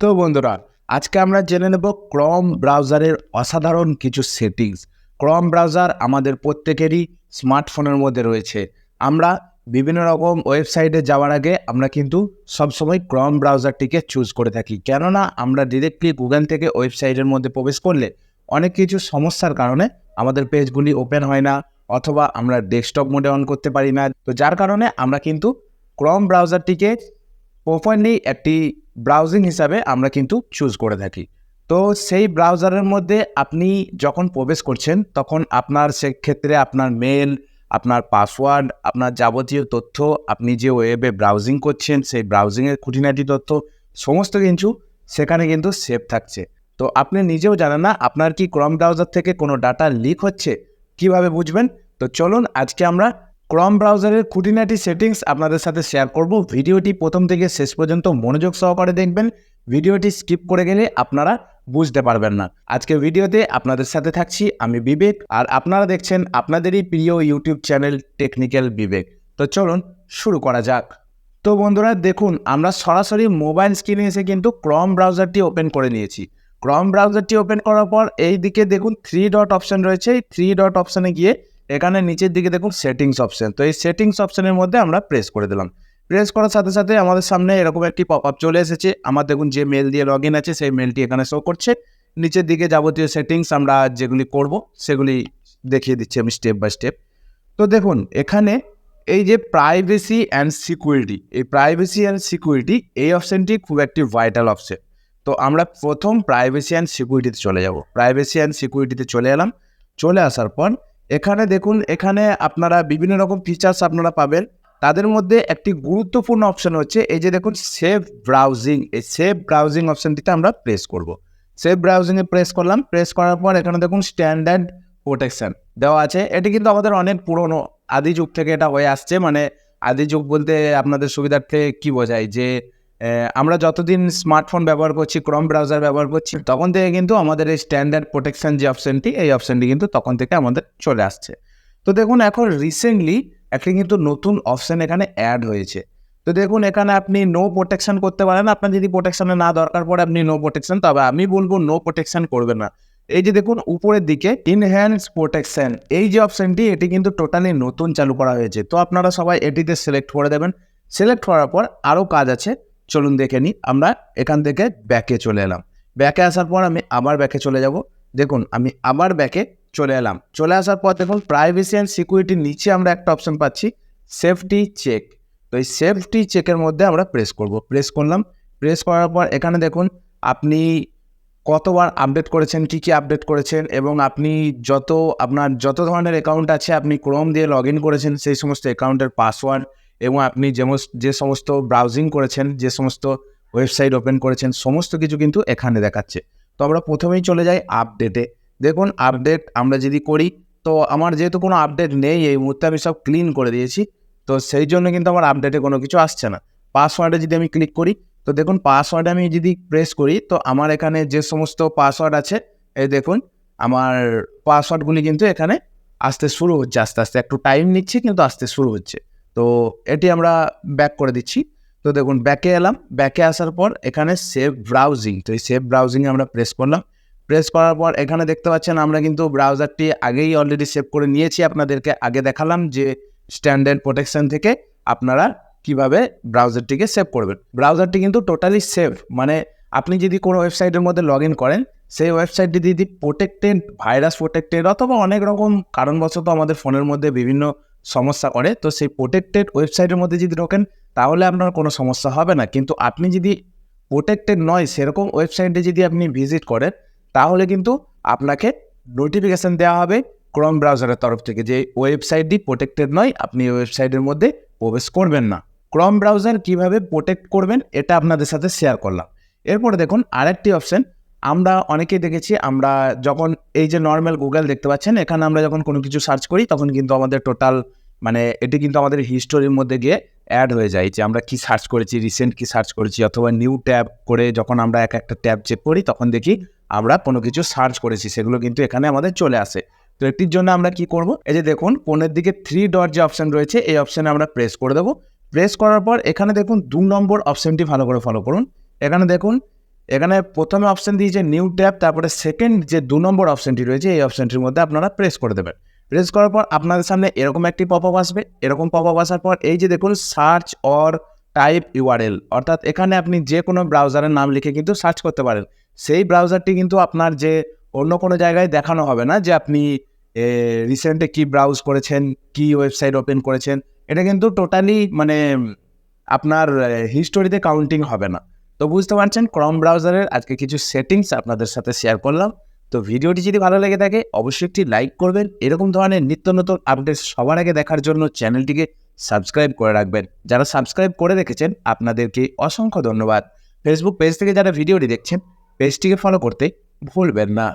তো বন্ধুরা, আজকে আমরা জেনে নেব ক্রম ব্রাউজারের অসাধারণ কিছু সেটিংস ক্রম ব্রাউজার আমাদের প্রত্যেকেরই স্মার্টফোনের মধ্যে রয়েছে। আমরা বিভিন্ন রকম ওয়েবসাইটে যাওয়ার আগে আমরা কিন্তু সবসময় ক্রম ব্রাউজারটিকে চুজ করে থাকি। কেননা, আমরা ডিরেক্টলি গুগল থেকে ওয়েবসাইটের মধ্যে প্রবেশ করলে অনেক কিছু সমস্যার কারণে আমাদের পেজগুলি ওপেন হয় না, অথবা আমরা ডেস্কটপ মোডে অন করতে পারি না। তো যার কারণে আমরা কিন্তু ক্রম ব্রাউজারটিকে প্রপারলি একটি ব্রাউজিং হিসাবে আমরা কিন্তু চুজ করে থাকি। তো সেই ব্রাউজারের মধ্যে আপনি যখন প্রবেশ করছেন, তখন আপনার সেক্ষেত্রে আপনার মেল আপনার পাসওয়ার্ড আপনার যাবতীয় তথ্য, আপনি যে ওয়েবে ব্রাউজিং করছেন, সেই ব্রাউজিংয়ের খুঁটিনাটি তথ্য, সমস্ত কিছু সেখানে কিন্তু সেভ থাকছে। তো আপনি নিজেও জানেন না, আপনার কি ক্রম ব্রাউজার থেকে কোনো ডাটা লিক হচ্ছে? কীভাবে বুঝবেন? তো চলুন আজকে আমরা ক্রম ব্রাউজারের খুঁটিনাটি সেটিংস আপনাদের সাথে শেয়ার করব। ভিডিওটি প্রথম থেকে শেষ পর্যন্ত মনোযোগ সহকারে দেখবেন। ভিডিওটি স্কিপ করে গেলে আপনারা বুঝতে পারবেন না। আজকে ভিডিওতে আপনাদের সাথে থাকছি আমি বিবেক আর আপনারা দেখছেন আপনাদেরই প্রিয় ইউটিউব চ্যানেল টেকনিক্যাল বিবেক। তো চলুন শুরু করা যাক। তো বন্ধুরা, দেখুন, আমরা সরাসরি মোবাইল স্ক্রিনে এসে কিন্তু ক্রম ব্রাউজারটি ওপেন করে নিয়েছি। ক্রম ব্রাউজারটি ওপেন করার পর এই দিকে দেখুন থ্রি ডট অপশান রয়েছে। এই থ্রি ডট অপশানে গিয়ে এখানে নিচের দিকে দেখুন সেটিংস অপশন তো এই সেটিংস অপশনের মধ্যে আমরা প্রেস করে দিলাম। প্রেস করার সাথে সাথে আমাদের সামনে এরকম একটি পপ আপ চলে এসেছে। আমার দেখুন যে মেল দিয়ে লগ আছে, সেই মেলটি এখানে শো করছে। নিচের দিকে যাবতীয় সেটিংস আমরা যেগুলি করব, সেগুলি দেখিয়ে দিচ্ছি আমি স্টেপ বাই স্টেপ তো দেখুন, এখানে এই যে প্রাইভেসি অ্যান্ড সিকিউরিটি এই প্রাইভেসি অ্যান্ড সিকিউরিটি এই অপশানটি খুব একটি ভাইটাল অপশান তো আমরা প্রথম প্রাইভেসি অ্যান্ড সিকিউরিটিতে চলে যাব। প্রাইভেসি অ্যান্ড সিকিউরিটিতে চলে এলাম। চলে আসার পর এখানে দেখুন, এখানে আপনারা বিভিন্ন রকম ফিচার্স আপনারা পাবেন। তাদের মধ্যে একটি গুরুত্বপূর্ণ অপশন হচ্ছে, এই যে দেখুন সেভ ব্রাউজিং এই সেভ ব্রাউজিং অপশনটিতে আমরা প্রেস করব। সেভ ব্রাউজিংয়ে প্রেস করলাম। প্রেস করার পর এখানে দেখুন স্ট্যান্ডার্ড প্রোটেকশন দেওয়া আছে। এটি কিন্তু আমাদের অনেক পুরনো, আদি যুগ থেকে এটা হয়ে আসছে। মানে আদি যুগ বলতে আপনাদের সুবিধার্থে কি বোঝায়? যে আমরা যতদিন স্মার্টফোন ব্যবহার করছি ক্রম ব্রাউজার ব্যবহার করছি, তখন থেকে কিন্তু আমাদের এই স্ট্যান্ডার্ড প্রোটেকশন যে অপশনটি এই অপশনটি কিন্তু তখন থেকে আমাদের চলে আসছে। তো দেখুন, এখন রিসেন্টলি একটি কিন্তু নতুন অপশান এখানে অ্যাড হয়েছে। তো দেখুন, এখানে আপনি নো প্রোটেকশন করতে পারেন। আপনার যদি প্রোটেকশনের না দরকার পড়ে, আপনি নো প্রোটেকশন তবে আমি বলব নো প্রোটেকশন করবেন না। এই যে দেখুন, উপরের দিকে ইনহ্যান্স প্রোটেকশন এই যে অপশনটি এটি কিন্তু টোটালি নতুন চালু করা হয়েছে। তো আপনারা সবাই এটিতে সিলেক্ট করে দেবেন। সিলেক্ট করার পর আরও কাজ আছে। চলুন দেখে নিই আমরা এখান থেকে ব্যাকে চলে এলাম। ব্যাকে আসার পর আমি আবার ব্যাকে চলে যাব। দেখুন, আমি আবার ব্যাকে চলে এলাম। চলে আসার পর দেখুন প্রাইভেসি অ্যান্ড সিকিউরিটির নিচে আমরা একটা অপশন পাচ্ছি সেফটি চেক তো এই সেফটি চেকের মধ্যে আমরা প্রেস করব। প্রেস করলাম। প্রেস করার পর এখানে দেখুন, আপনি কতবার আপডেট করেছেন, কি কি আপডেট করেছেন, এবং আপনি যত, আপনার যত ধরনের অ্যাকাউন্ট আছে, আপনি ক্রোম দিয়ে লগ ইন করেছেন, সেই সমস্ত অ্যাকাউন্টের পাসওয়ার্ড এবং আপনি যেমন যে সমস্ত ব্রাউজিং করেছেন, যে সমস্ত ওয়েবসাইট ওপেন করেছেন, সমস্ত কিছু কিন্তু এখানে দেখাচ্ছে। তো আমরা প্রথমেই চলে যাই আপডেটে দেখুন আপডেট আমরা যদি করি, তো আমার যেহেতু কোনো আপডেট নেই, এই মুহূর্তে আমি সব ক্লিন করে দিয়েছি। তো সেই জন্য কিন্তু আমার আপডেটে কোনো কিছু আসছে না। পাসওয়ার্ডে যদি আমি ক্লিক করি, তো দেখুন পাসওয়ার্ডে আমি যদি প্রেস করি, তো আমার এখানে যে সমস্ত পাসওয়ার্ড আছে, এই দেখুন, আমার পাসওয়ার্ডগুলি কিন্তু এখানে আসতে শুরু হচ্ছে, আস্তে আস্তে। একটু টাইম নিচ্ছি, কিন্তু আসতে শুরু হচ্ছে। তো এটি আমরা ব্যাক করে দিচ্ছি। তো দেখুন ব্যাকে এলাম। ব্যাকে আসার পর এখানে সেভ ব্রাউজিং তো এই সেভ ব্রাউজিংয়ে আমরা প্রেস করলাম। প্রেস করার পর এখানে দেখতে পাচ্ছেন আমরা কিন্তু ব্রাউজারটি আগেই অলরেডি সেভ করে নিয়েছি। আপনাদেরকে আগে দেখালাম যে স্ট্যান্ডার্ড প্রোটেকশন থেকে আপনারা কীভাবে ব্রাউজারটিকে সেভ করবেন। ব্রাউজারটি কিন্তু টোটালি সেভ মানে আপনি যদি কোনো ওয়েবসাইটের মধ্যে লগ ইন করেন, সেই ওয়েবসাইটটি যদি প্রোটেক্টেড ভাইরাস প্রোটেক্টেড অথবা অনেক রকম কারণবশত আমাদের ফোনের মধ্যে বিভিন্ন সমস্যা করে, তো সেই প্রোটেক্টেড ওয়েবসাইটের মধ্যে যদি ঢোকেন, তাহলে আপনার কোনো সমস্যা হবে না। কিন্তু আপনি যদি প্রোটেক্টেড নয়, সেরকম ওয়েবসাইটে যদি আপনি ভিজিট করেন, তাহলে কিন্তু আপনাকে নোটিফিকেশান দেওয়া হবে ক্রম ব্রাউজারের তরফ থেকে যে ওয়েবসাইটটি প্রোটেক্টেড নয়, আপনি ওয়েবসাইটের মধ্যে প্রবেশ করবেন না। ক্রম ব্রাউজার কীভাবে প্রোটেক্ট করবেন, এটা আপনাদের সাথে শেয়ার করলাম। এরপরে দেখুন আরেকটি অপশন আমরা অনেকেই দেখেছি, আমরা যখন এই যে নর্মাল গুগল দেখতে পাচ্ছেন, এখানে আমরা যখন কোনো কিছু সার্চ করি, তখন কিন্তু আমাদের টোটাল মানে এটি কিন্তু আমাদের হিস্টোরির মধ্যে গিয়ে অ্যাড হয়ে যায় যে আমরা কি সার্চ করেছি রিসেন্ট কি সার্চ করেছি, অথবা নিউ ট্যাব করে যখন আমরা এক একটা ট্যাব চেক করি, তখন দেখি আমরা কোনো কিছু সার্চ করেছি, সেগুলো কিন্তু এখানে আমাদের চলে আসে। তো এটির জন্য আমরা কি করব? এই যে দেখুন, কোণের দিকে থ্রি ডট যে অপশন রয়েছে, এই অপশানে আমরা প্রেস করে দেবো। প্রেস করার পর এখানে দেখুন, দু নম্বর অপশনটি ভালো করে ফলো করুন। এখানে দেখুন এখানে প্রথমে অপশন দিয়েছে নিউ ট্যাব তারপরে সেকেন্ড যে দু নম্বর অপশনটি রয়েছে, এই অপশনটির মধ্যে আপনারা প্রেস করে দেবেন। প্রেস করার পর আপনাদের সামনে এরকম একটি পপ আপ আসবে। এরকম পপ আপ আসার পর এই যে দেখুন সার্চ অর টাইপ ইউআরএল অর্থাৎ এখানে আপনি যে কোনো ব্রাউজারের নাম লিখে কিন্তু সার্চ করতে পারেন। সেই ব্রাউজারটি কিন্তু আপনার যে অন্য কোনো জায়গায় দেখানো হবে না যে আপনি রিসেন্টে কি ব্রাউজ করেছেন, কি ওয়েবসাইট ওপেন করেছেন। এটা কিন্তু টোটালি মানে আপনার হিস্টোরিতে কাউন্টিং হবে না। তো বুঝতে পারছেন ক্রম ব্রাউজারের আজকে কিছু সেটিংস আপনাদের সাথে শেয়ার করলাম। তো ভিডিওটি যদি ভালো লেগে থাকে, অবশ্যই একটি লাইক করবেন। এরকম ধরনের নিত্য নতুন আপডেট সবার আগে দেখার জন্য চ্যানেলটিকে সাবস্ক্রাইব করে রাখবেন। যারা সাবস্ক্রাইব করে রেখেছেন, আপনাদেরকে অসংখ্য ধন্যবাদ। ফেসবুক পেজ থেকে যারা ভিডিওটি দেখছেন পেজটিকে ফলো করতে ভুলবেন না।